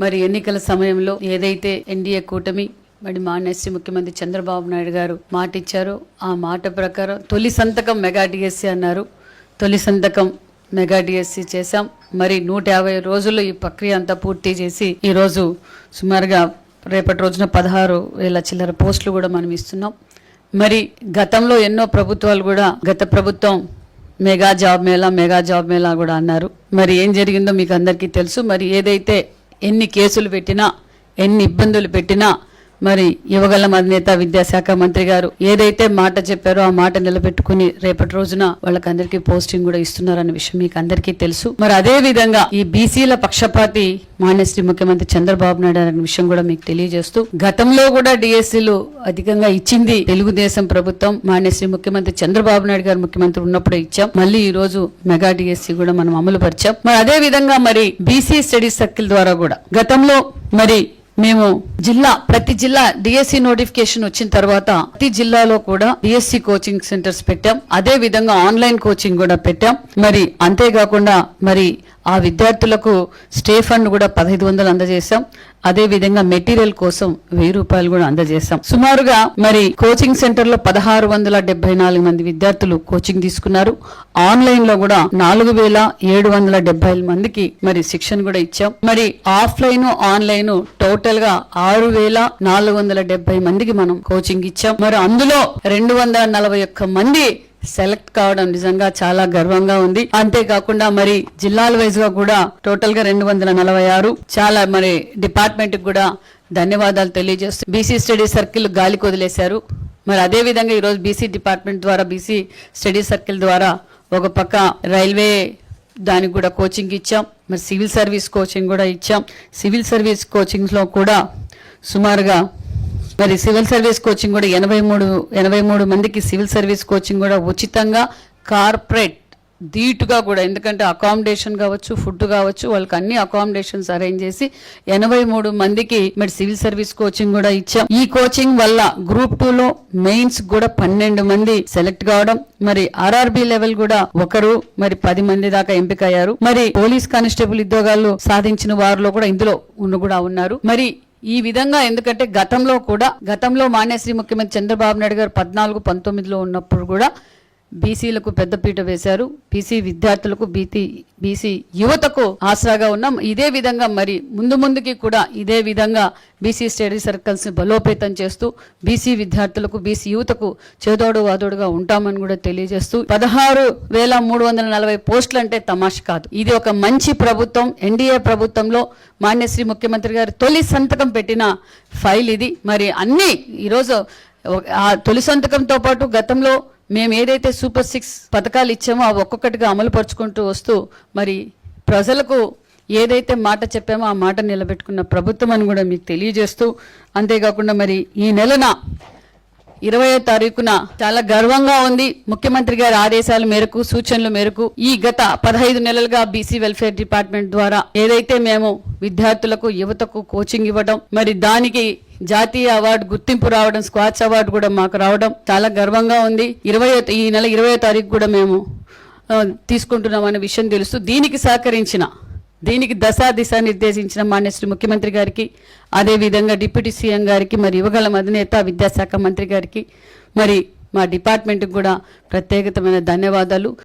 మరి ఎన్నికల సమయంలో ఏదైతే ఎన్డీఏ కూటమి మరి మానేసి ముఖ్యమంత్రి చంద్రబాబు నాయుడు గారు మాట ఇచ్చారు ఆ మాట ప్రకారం తొలి సంతకం మెగా డిఎస్సి అన్నారు. తొలి సంతకం మెగా డిఎస్సి చేశాం. మరి నూట యాభై రోజుల్లో ఈ ప్రక్రియ అంతా పూర్తి చేసి ఈ రోజు సుమారుగా రేపటి రోజున పదహారు వేల చిల్లర పోస్టులు కూడా మనం ఇస్తున్నాం. మరి గతంలో ఎన్నో ప్రభుత్వాలు కూడా గత ప్రభుత్వం mega job mela mega job mela కూడా అన్నారు. మరి ఏం జరిగిందో మీకు అందరికీ తెలుసు. మరి ఏదైతే ఎన్ని కేసులు పెట్టినా ఎన్ని ఇబ్బందులు పెట్టినా మరి యువగల అధినేత విద్యాశాఖ మంత్రి గారు ఏదైతే మాట చెప్పారో ఆ మాట నిలబెట్టుకుని రేపటి రోజున వాళ్ళకందరికీ పోస్టింగ్ కూడా ఇస్తున్నారన్న విషయం మీకు అందరికీ తెలుసు. మరి అదే విధంగా ఈ బీసీల పక్షపాతి మాన్యశ్రీ ముఖ్యమంత్రి చంద్రబాబు నాయుడు అనే విషయం కూడా మీకు తెలియజేస్తూ గతంలో కూడా డిఎస్సీలు అధికంగా ఇచ్చింది తెలుగుదేశం ప్రభుత్వం. మాన్యశ్రీ ముఖ్యమంత్రి చంద్రబాబు నాయుడు గారు ముఖ్యమంత్రి ఉన్నప్పుడే ఇచ్చాం. మళ్ళీ ఈ రోజు మెగా డిఎస్సీ కూడా మనం అమలు పరిచాం. మరి అదే విధంగా మరి బీసీ స్టడీ సర్కిల్ ద్వారా కూడా గతంలో మరి మేము జిల్లా ప్రతి జిల్లా డిఎస్సి నోటిఫికేషన్ వచ్చిన తర్వాత ప్రతి జిల్లాలో కూడా డిఎస్సి కోచింగ్ సెంటర్స్ పెట్టాం. అదే విధంగా ఆన్లైన్ కోచింగ్ కూడా పెట్టాం. మరి అంతేకాకుండా మరి ఆ విద్యార్థులకు స్టే ఫండ్ కూడా పదహైదు వందలు అందజేశాం. అదే విధంగా మెటీరియల్ కోసం వెయ్యి రూపాయలు కూడా అందజేశాం. సుమారుగా మరి కోచింగ్ సెంటర్లో పదహారు వందల డెబ్బై నాలుగు మంది విద్యార్థులు కోచింగ్ తీసుకున్నారు. ఆన్లైన్లో కూడా నాలుగు వేల ఏడు వందల డెబ్బై మందికి మరి శిక్షణ కూడా ఇచ్చాం. మరి ఆఫ్లైన్ ఆన్లైన్ టోటల్గా ఆరు వేల నాలుగు వందల డెబ్బై మందికి మనం కోచింగ్ ఇచ్చాం. మరి అందులో రెండు వందల నలభై ఒక్క మంది సెలెక్ట్ కావడం నిజంగా చాలా గర్వంగా ఉంది. అంతేకాకుండా మరి జిల్లాల వైజ్గా కూడా టోటల్గా రెండు వందల నలభై ఆరు. చాలా మరి డిపార్ట్మెంట్ కూడా ధన్యవాదాలు తెలియజేస్తూ బీసీ స్టడీ సర్కిల్ గాలికి వదిలేశారు. మరి అదే విధంగా ఈరోజు బీసీ డిపార్ట్మెంట్ ద్వారా బీసీ స్టడీ సర్కిల్ ద్వారా ఒక పక్క రైల్వే దానికి కూడా కోచింగ్ ఇచ్చాం. మరి సివిల్ సర్వీస్ కోచింగ్ కూడా ఇచ్చాం. సివిల్ సర్వీస్ కోచింగ్స్లో కూడా సుమారుగా మరి సివిల్ సర్వీస్ కోచింగ్ కూడా ఎనభై మూడు ఎనభై మూడు మందికి సివిల్ సర్వీస్ కోచింగ్ కూడా ఉచితంగా కార్పొరేట్ ధీటుగా కూడా ఎందుకంటే అకామిడేషన్ కావచ్చు ఫుడ్ కావచ్చు వాళ్ళకి అన్ని అకామిడేషన్స్ అరేంజ్ చేసి ఎనభై మూడు మందికి మరి సివిల్ సర్వీస్ కోచింగ్ కూడా ఇచ్చాం. ఈ కోచింగ్ వల్ల గ్రూప్ టూ లో మెయిన్స్ కూడా పన్నెండు మంది సెలెక్ట్ కావడం మరి ఆర్ఆర్బి లెవెల్ కూడా ఒకరు మరి పది మంది దాకా ఎంపికయ్యారు. మరి పోలీస్ కానిస్టేబుల్ ఉద్యోగాలు సాధించిన వారిలో కూడా ఇందులో ఉన్న కూడా ఉన్నారు. మరి ఈ విధంగా ఎందుకంటే గతంలో కూడా గతంలో మాన్యశ్రీ ముఖ్యమంత్రి చంద్రబాబు నాయుడు గారు పద్నాలుగు పంతొమ్మిదిలో ఉన్నప్పుడు కూడా బీసీలకు పెద్దపీట వేశారు. బీసీ విద్యార్థులకు బీసీ బీసీ యువతకు ఆసరాగా ఉన్నాం. ఇదే విధంగా మరి ముందు ముందుకి కూడా ఇదే విధంగా బీసీ స్టడీ సర్కిల్స్ బలోపేతం చేస్తూ బీసీ విద్యార్థులకు బీసీ యువతకు చేదోడు వాదోడుగా ఉంటామని కూడా తెలియజేస్తూ పదహారు వేల మూడు వందల నలభై పోస్టులు అంటే తమాష కాదు. ఇది ఒక మంచి ప్రభుత్వం ఎన్డీఏ ప్రభుత్వంలో మాన్యశ్రీ ముఖ్యమంత్రి గారు తొలి సంతకం పెట్టిన ఫైల్ ఇది. మరి అన్ని ఈరోజు ఆ తొలి సంతకంతో పాటు గతంలో మేము ఏదైతే సూపర్ సిక్స్ పథకాలు ఇచ్చామో అవి ఒక్కొక్కటిగా అమలు పరుచుకుంటూ వస్తూ మరి ప్రజలకు ఏదైతే మాట చెప్పామో ఆ మాట నిలబెట్టుకున్న ప్రభుత్వం అని కూడా మీకు తెలియజేస్తూ అంతేకాకుండా మరి ఈ నెలన ఇరవయో తారీఖున చాలా గర్వంగా ఉంది. ముఖ్యమంత్రి గారి ఆదేశాల మేరకు సూచనల మేరకు ఈ గత పదహైదు నెలలుగా బీసీ వెల్ఫేర్ డిపార్ట్మెంట్ ద్వారా ఏదైతే మేము విద్యార్థులకు యువతకు కోచింగ్ ఇవ్వడం మరి దానికి జాతీయ అవార్డు గుర్తింపు రావడం స్క్వాచ్ అవార్డు కూడా మాకు రావడం చాలా గర్వంగా ఉంది. ఇరవై ఈ నెల ఇరవై తారీఖు కూడా మేము ఆ, తీసుకుంటున్నాం అనే విషయం తెలుస్తూ దీనికి సహకరించిన దీనికి దశా దిశ నిర్దేశించిన మాన్యశ్రీ ముఖ్యమంత్రి గారికి అదేవిధంగా డిప్యూటీ సీఎం గారికి మరి యువగల అధినేత విద్యాశాఖ మంత్రి గారికి మరి మా డిపార్ట్మెంట్కి కూడా ప్రత్యేకతమైన ధన్యవాదాలు.